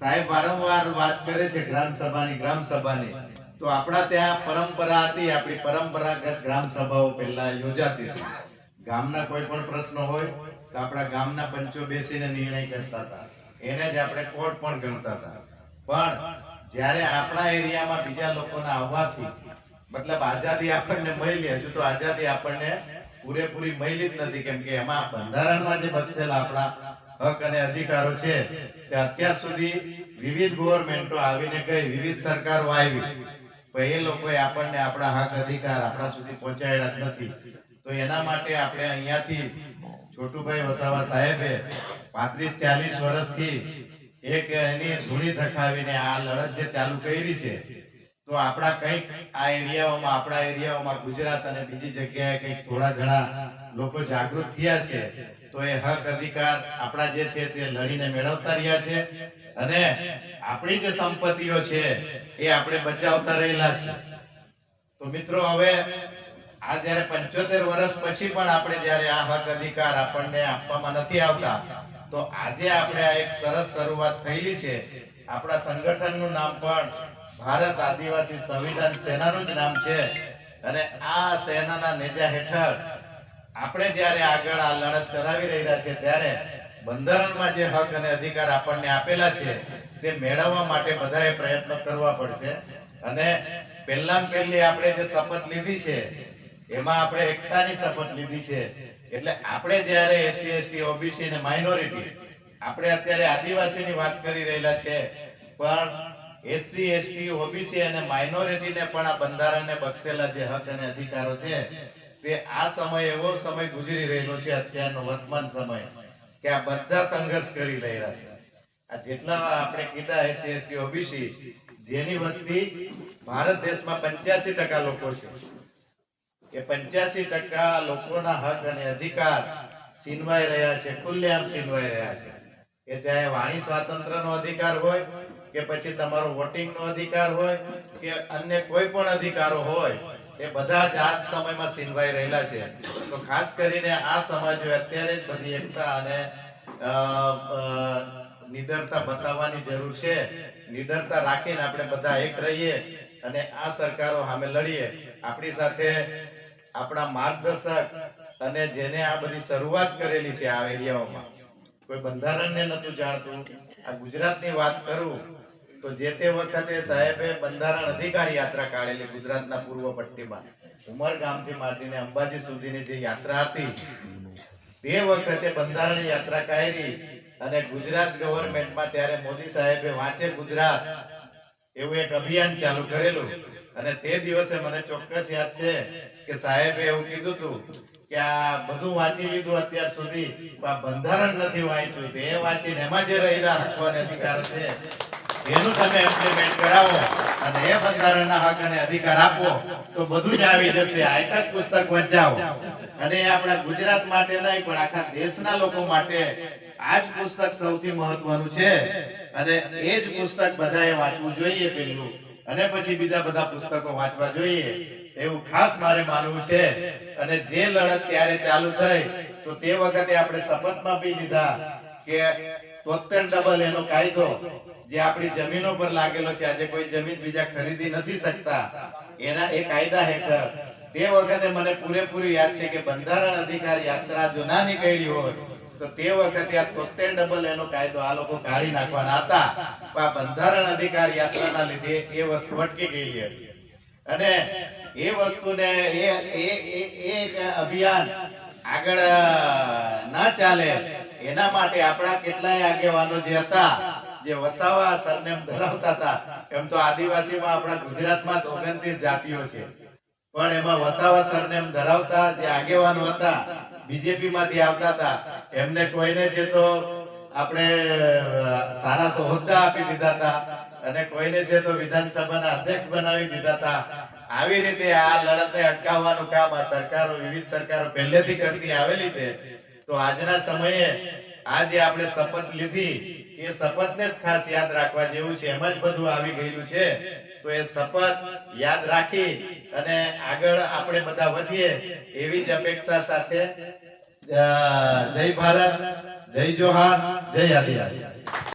સાહેબ, વારંવાર વાત કરે છે ગ્રામ સભાની ગ્રામ સભાની. તો આપણા ત્યાં પરંપરા હતી, આપણી પરંપરાગત ગ્રામ સભાઓ પહેલા યોજાતી હતી. ગામના કોઈ પણ પ્રશ્નો હોય, તો આપણા ગામના પંચો બેસીને નિર્ણય કરતા હતા. એને જ આપણે કોર્ટ પણ ગણતા હતા. પણ જ્યારે આપણા એરિયામાં બીજા લોકોના આવવાથી, મતલબ આઝાદી આપણને મળી, હજુ તો આઝાદી આપણને પૂરેપૂરી મળી જ નથી. કેમ કે એમાં બંધારણમાં જે બચેલા આપણા હક અને અધિકારો છે તે અત્યાર સુધી વિવિધ ગવર્મેન્ટો આવીને ગઈ વિવિધ સરકારો આવી, પણ એ લોકોએ આપણને આપણા હક, અધિકાર આપણા સુધી પહોંચાડ્યા જ નથી. તો એના માટે આપણે અહીંયાથી છોટુભાઈ વસાવા સાહેબે પાંત્રીસ ચાલીસ વર્ષથી એક એની ધૂળી ધખાવીને આ લડત જે ચાલુ કરી છે તો આપણા કંઈક આ એરિયાઓમાં, આપણા એરિયાઓમાં ગુજરાત અને બીજી જગ્યાએ કંઈક થોડા ઘણા લોકો જાગૃત થયા છે, તો એ હક અધિકાર આપણા જે છે તે લડીને મેળવતા રહ્યા છે. અને આપણી જે સંપત્તિઓ છે એ આપણે બચાવતા રહેલા છે. તો મિત્રો હવે આ જ્યારે પંચોતેર વર્ષ પછી પણ આપણે જ્યારે આ હક અધિકાર આપણને આપવામાં નથી આવતા તો આજે આપણે આ એક સરસ શરૂઆત થયેલી છે. આપણા સંગઠનનું નામ પણ ભારત આદિવાસી સંવિધાન સેનાનું જ નામ છે. અને આ સેનાના નેજા હેઠળ આપણે જ્યારે આગળ આ લડત ચલાવી રહ્યા છે ત્યારે બંધારણમાં જે હક અને અધિકાર આપણને આપેલા છે તે મેળવવા માટે બધાએ પ્રયત્નો કરવા પડશે. અને પહેલામાં પહેલી આપણે જે શપથ લીધી છે એમાં આપણે એકતાની શપથ લીધી છે. એટલે આપણે જ્યારે એસસી, એસટી, ઓબીસી અને માઇનોરિટી આપણે અત્યારે આદિવાસીની વાત કરી રહેલા છે, પણ એસસી, એસટી, ઓબીસી અને માઇનોરિટીને પણ આ બંધારણને બક્ષેલા જે હક અને અધિકારો છે, તે આ સમય એવો સમય ગુજરી રહેલો છે, અત્યારનો વર્તમાન સમય, કે આ બધા સંઘર્ષ કરી રહ્યા છે. આ જેટલા આપણે કીધા એસસી, એસટી, ઓબીસી, જેની વસ્તી ભારત દેશમાં પંચ્યાસી ટકા લોકો છે. એ પંચ્યાસી ટકા લોકોના હક અને અધિકાર છીનવાઈ રહ્યા છે, ખુલ્લેઆમ છીનવાઈ રહ્યા છે. કે ચાહે વાણી સ્વાતંત્ર્યનો અધિકાર હોય, કે પછી તમારો વોટિંગનો અધિકાર હોય, કે અન્ય કોઈ પણ અધિકારો હોય, એ બધા જ આ સમયમાં છીનવાઈ રહેલા છે. તો ખાસ કરીને આ સમાજ અત્યારે જ બધી એકતા અને નિડરતા બતાવવાની જરૂર છે. નિડરતા રાખીને આપણે બધા એક રહીએ અને આ સરકારો સામે લડીએ. આપણી સાથે આપણા માર્ગદર્શક અને જેને આ બધી શરૂઆત કરેલી છે આ એરિયાઓમાં. કોઈ બંધારણને નતું જાણતું. આ ગુજરાતની વાત કરું તો જે તે વખતે સાહેબે બંધારણ અધિકાર યાત્રા કાઢેલી ગુજરાતના પૂર્વ પટ્ટીમાં. ઉમરગામથી માંડીને અંબાજી સુધીની જે યાત્રા હતી, તે વખતે બંધારણ યાત્રા કાઢી અને ગુજરાત ગવર્મેન્ટમાં ત્યારે મોદી સાહેબે વાંચે ગુજરાત એવું એક અભિયાન ચાલુ કરેલું. અને તે દિવસે મને ચોક્કસ યાદ છે કે સાહેબે એવું કીધું હતું કે આ બધું વાંચી લીધું અત્યાર સુધી. બંધારણ નથી વાંચ્યું. તે વાંચીને એમાં જે રહેલા હકો અને અધિકાર છે, એનું તમે ઇમ્પ્લિમેન્ટ કરાવો અને એ બંધારણના હક અને અધિકાર આપો, તો બધું જ આવી જશે. આ એક જ પુસ્તક વંચાવો. અને આપણા ગુજરાત માટે નહીં, પણ આખા દેશના લોકો માટે આ જ પુસ્તક સૌથી મહત્વનું છે. અને એ જ પુસ્તક બધાએ વાંચવું જોઈએ પેલું અને પછી બીજા બધા પુસ્તકો વાંચવા જોઈએ. એવું ખાસ મારે માનવું છે. અને જે લડત ત્યારે ચાલુ થઈ, તો તે વખતે આપણે શપથમાં બી લીધા કે તોતેર ડબલ એનો કાયદો જે આપણી જમીનો પર લાગેલો છે, આજે કોઈ જમીન બીજા ખરીદી નથી શકતા, એના એ કાયદા હેઠળ. તે વખતે મને પૂરેપૂરી યાદ છે કે બંધારણ અધિકાર યાત્રા જો ના નીકળી હોય તો વખતે આ તોતેર ડબલ એનો કાયદો આ લોકો કાઢી નાખવાના હતા. પણ આ બંધારણ અધિકાર યાત્રાના લીધે એ વસ્તુ અટકી ગયેલી હતી. અને એ વસ્તુને એ એ અભિયાન આગળ ના ચાલે, એના માટે આપણા કેટલાય આગેવાનો જે હતા, જે વસાવા સરનેમ ધરાવતા હતા, એમ તો આદિવાસીમાં આપણા ગુજરાતમાં ઓગણત્રીસ જાતિઓ છે. પણ એમાં વસાવા સરનેમ ધરાવતા જે આગેવાનો હતા બીજેપી માંથી આવતા હતા. એમને કોઈને છે તો આપણે સારા હોદ્દા આપી દીધા હતા અને કોઈને છે તો વિધાનસભાના અધ્યક્ષ બનાવી દીધા હતા. આવી રીતે આ લડતને અટકાવવાનું કામ આ સરકારો, વિવિધ સરકારો પહેલેથી કરતી આવેલી છે. તો આજના સમયે આ જે આપણે શપથ લીધી. એ શપથને જ ખાસ યાદ રાખવા જેવું છે. એમ જ બધું આવી ગયેલું છે. તો એ શપથ યાદ રાખી અને આગળ આપણે બધા વધીએ એવી જ અપેક્ષા સાથે. જય ભારત, જય જોહાર, જય આદિવાસી.